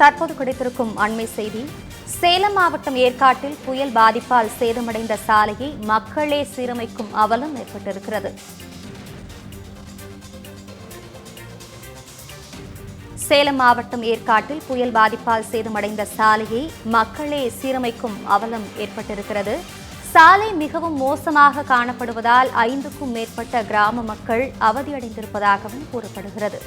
தற்போது கிடைத்திருக்கும் அண்மை செய்தி. சேலம் மாவட்டம் ஏற்காட்டில் புயல் பாதிப்பால் சேதமடைந்த சாலையை மக்களே சீரமைக்கும் அவலம் ஏற்பட்டிருக்கிறது. சேலம் மாவட்டம் ஏற்காட்டில் புயல் பாதிப்பால் சேதமடைந்த சாலையை மக்களே சீரமைக்கும் அவலம் ஏற்பட்டிருக்கிறது. சாலை மிகவும் மோசமாக காணப்படுவதால் ஐந்துக்கும் மேற்பட்ட கிராம மக்கள் அவதியடைந்திருப்பதாகவும் கூறப்படுகிறது.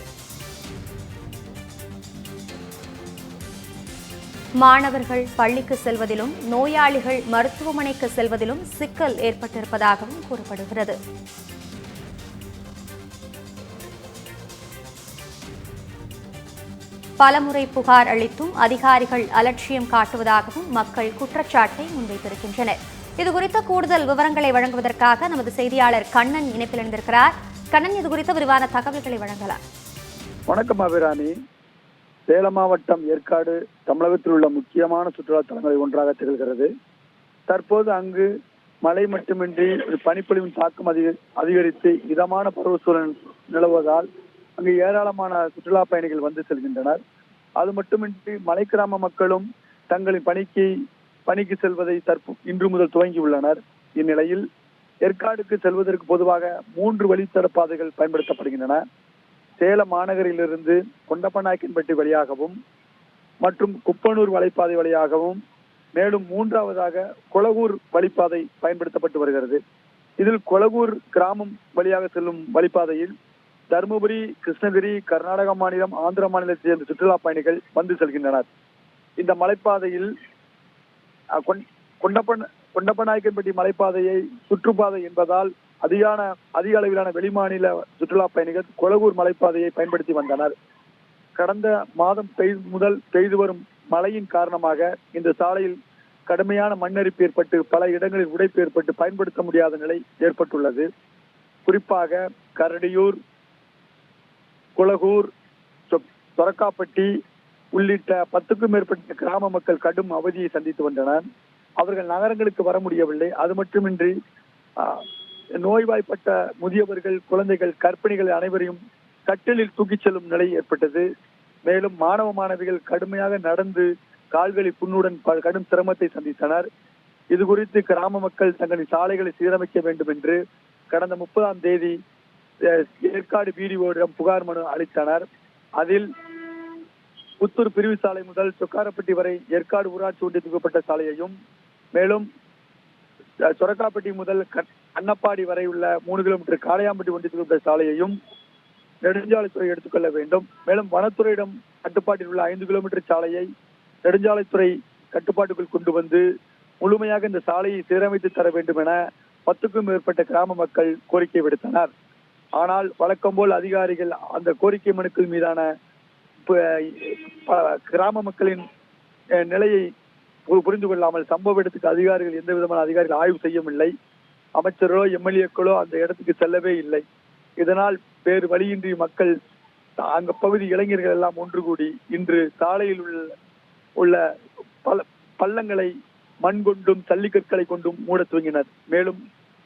மாணவர்கள் பள்ளிக்கு செல்வதிலும் நோயாளிகள் மருத்துவமனைக்கு செல்வதிலும் சிக்கல் ஏற்பட்டிருப்பதாகவும் கூறப்படுகிறது. பலமுறை புகார் அளித்தும் அதிகாரிகள் அலட்சியம் காட்டுவதாகவும் மக்கள் குற்றச்சாட்டை முன்வைத்திருக்கின்றனர். இதுகுறித்த கூடுதல் விவரங்களை வழங்குவதற்காக நமது செய்தியாளர் கண்ணன் இணைப்பில் இணைந்திருக்கிறார். கண்ணன் இது குறித்த விரிவான தகவல்களை வழங்கலாம். வணக்கம் அபிராணி சேலம் மாவட்டம் ஏற்காடு தமிழகத்தில் உள்ள முக்கியமான சுற்றுலா தலங்களில் ஒன்றாக திகழ்கிறது. தற்போது அங்கு மழை மட்டுமின்றி பனிப்பொழிவின் தாக்கம் அதிக அதிகரித்து இதமான பருவ சூழல் நிலவுவதால் அங்கு ஏராளமான சுற்றுலா பயணிகள் வந்து செல்கின்றனர். அது மட்டுமின்றி மலை கிராம மக்களும் தங்களின் பணிக்கு பணிக்கு செல்வதை தற்போ இன்று முதல் துவங்கியுள்ளனர் இந்நிலையில் ஏற்காடுக்கு செல்வதற்கு பொதுவாக மூன்று வழித்தட பாதைகள் பயன்படுத்தப்படுகின்றன. சேலம் மாநகரிலிருந்து கொண்டப்பநாயக்கன்பட்டி வழியாகவும் மற்றும் குப்பனூர் வழிப்பாதை வழியாகவும் மேலும் மூன்றாவதாக கொளகூர் வழிப்பாதை பயன்படுத்தப்பட்டு வருகிறது. இதில் கொளகூர் கிராமம் வழியாக செல்லும் வழிப்பாதையில் தருமபுரி கிருஷ்ணகிரி கர்நாடக மாநிலம் ஆந்திர மாநிலத்தைச் சேர்ந்த சுற்றுலா பயணிகள் வந்து செல்கின்றனர். இந்த மலைப்பாதையில் கொண்- கொண்டப்பன் கொண்டப்பநாயக்கன்பட்டி மலைப்பாதையை சுற்றுப்பாதை என்பதால் அதிகான அதிக அளவிலான வெளிமாநில சுற்றுலா பயணிகள் கொலகூர் மலைப்பாதையை பயன்படுத்தி வந்தனர். கடந்த மாதம் பெய்து முதல் பெய்து வரும் மழையின் காரணமாக இந்த சாலையில் கடுமையான மண்ணரிப்பு ஏற்பட்டு பல இடங்களில் உடைப்பு ஏற்பட்டு பயன்படுத்த முடியாத நிலை ஏற்பட்டுள்ளது. குறிப்பாக கரடியூர் குலகூர் சொ- சொரக்காப்பட்டி உள்ளிட்ட பத்துக்கும் மேற்பட்ட கிராம மக்கள் கடும் அவதியை சந்தித்து வந்தனர். அவர்கள் நகரங்களுக்கு வர முடியவில்லை. அது மட்டுமின்றி நோய்வாய்ப்பட்ட முதியவர்கள் குழந்தைகள் கர்ப்பிணிகள் அனைவரையும் கட்டிலில் தூக்கிச் செல்லும் நிலை ஏற்பட்டது. மேலும் மாணவ மாணவிகள் கடுமையாக நடந்து கால்களை புண்ணுடன் கடும் சிரமத்தை சந்தித்தனர். இது குறித்து கிராம மக்கள் தங்களின் சாலைகளை சீரமைக்க வேண்டும் என்று கடந்த முப்பதாம் தேதி ஏற்காடு பிடிஓவிடம் புகார் மனு அளித்தனர். அதில் புத்தூர் பிரிவு சாலை முதல் சொக்காரப்பட்டி வரை ஏற்காடு ஊராட்சி ஒன்றியத்துக்கு சாலையையும் மேலும் சொரக்காப்பட்டி முதல் அன்னப்பாடி வரை உள்ள மூணு கிலோமீட்டர் காளையாம்பட்டி ஒன்றியத்துக்கு உள்ள சாலையையும் நெடுஞ்சாலைத்துறை எடுத்துக்கொள்ள வேண்டும். மேலும் வனத்துறையிடம் கட்டுப்பாட்டில் உள்ள ஐந்து கிலோமீட்டர் சாலையை நெடுஞ்சாலைத்துறை கட்டுப்பாட்டுக்குள் கொண்டு வந்து முழுமையாக இந்த சாலையை சீரமைத்து தர வேண்டும் என பத்துக்கும் மேற்பட்ட கிராம மக்கள் கோரிக்கை விடுத்தனர். ஆனால் வழக்கம் போல் அதிகாரிகள் அந்த கோரிக்கை மனுக்கள் மீதான கிராம மக்களின் நிலையை பு- புரிந்து கொள்ளாமல் சம்பவ இடத்துக்கு அதிகாரிகள் எந்த விதமான அதிகாரிகள் ஆய்வு செய்யவில்லை. அமைச்சரோ எம்எல்ஏக்களோ அந்த இடத்துக்கு செல்லவே இல்லை. இதனால் வேறு வழியின்றி மக்கள் அங்க பகுதி இளைஞர்கள் எல்லாம் ஒன்று கூடி இன்று சாலையில் உள்ள உள்ள பல பள்ளங்களை மண் கொண்டும் ஜல்லிக்கற்களை கொண்டும் மூட துவங்கினர். மேலும்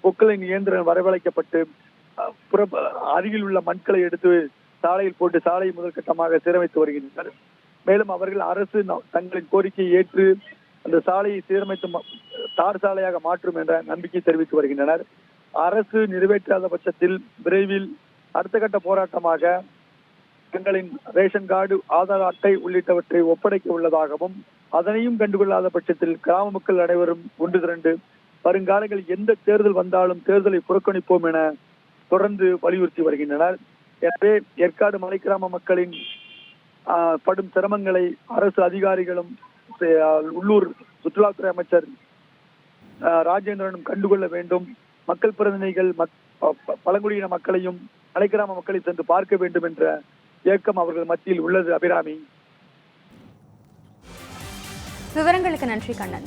பொக்களின் இயந்திரம் வரவழைக்கப்பட்டு அஹ், புற அருகில் உள்ள மண்களை எடுத்து சாலையில் போட்டு சாலை முதல் கட்டமாக சீரமைத்து வருகின்றனர். மேலும் அவர்கள் அரசு தங்களின் கோரிக்கையை ஏற்று அந்த சாலையை சீரமைத்து தார் சாலையாக மாற்றும் என்ற நம்பிக்கை தெரிவித்து வருகின்றனர். அரசு நிறைவேற்றாத பட்சத்தில் விரைவில் அடுத்த கட்ட போராட்டமாக தங்களின் ரேஷன் கார்டு ஆதார் அட்டை உள்ளிட்டவற்றை ஒப்படைக்க உள்ளதாகவும் அதனையும் கண்டுகொள்ளாத பட்சத்தில் கிராம மக்கள் அனைவரும் ஒன்று திரண்டு வருங்காலங்களில் எந்த தேர்தல் வந்தாலும் தேர்தலை புறக்கணிப்போம் என தொடர்ந்து வலியுறுத்தி வருகின்றனர். எனவே ஏற்காடு மலை கிராம மக்களின் ஆஹ், படும் சிரமங்களை அரசு அதிகாரிகளும் உள்ளூர் சுற்றுலாத்துறை அமைச்சர் ராஜேந்திரனும் கண்டுகொள்ள வேண்டும். மக்கள் பிரதிநிதிகள் மக்- ப- பழங்குடியின மக்களையும் மலை மக்களை சென்று பார்க்க வேண்டும் என்ற ஏக்கம் அவர்கள் மத்தியில் உள்ளது அபிராமி. விவரங்களுக்கு நன்றி கண்ணன்.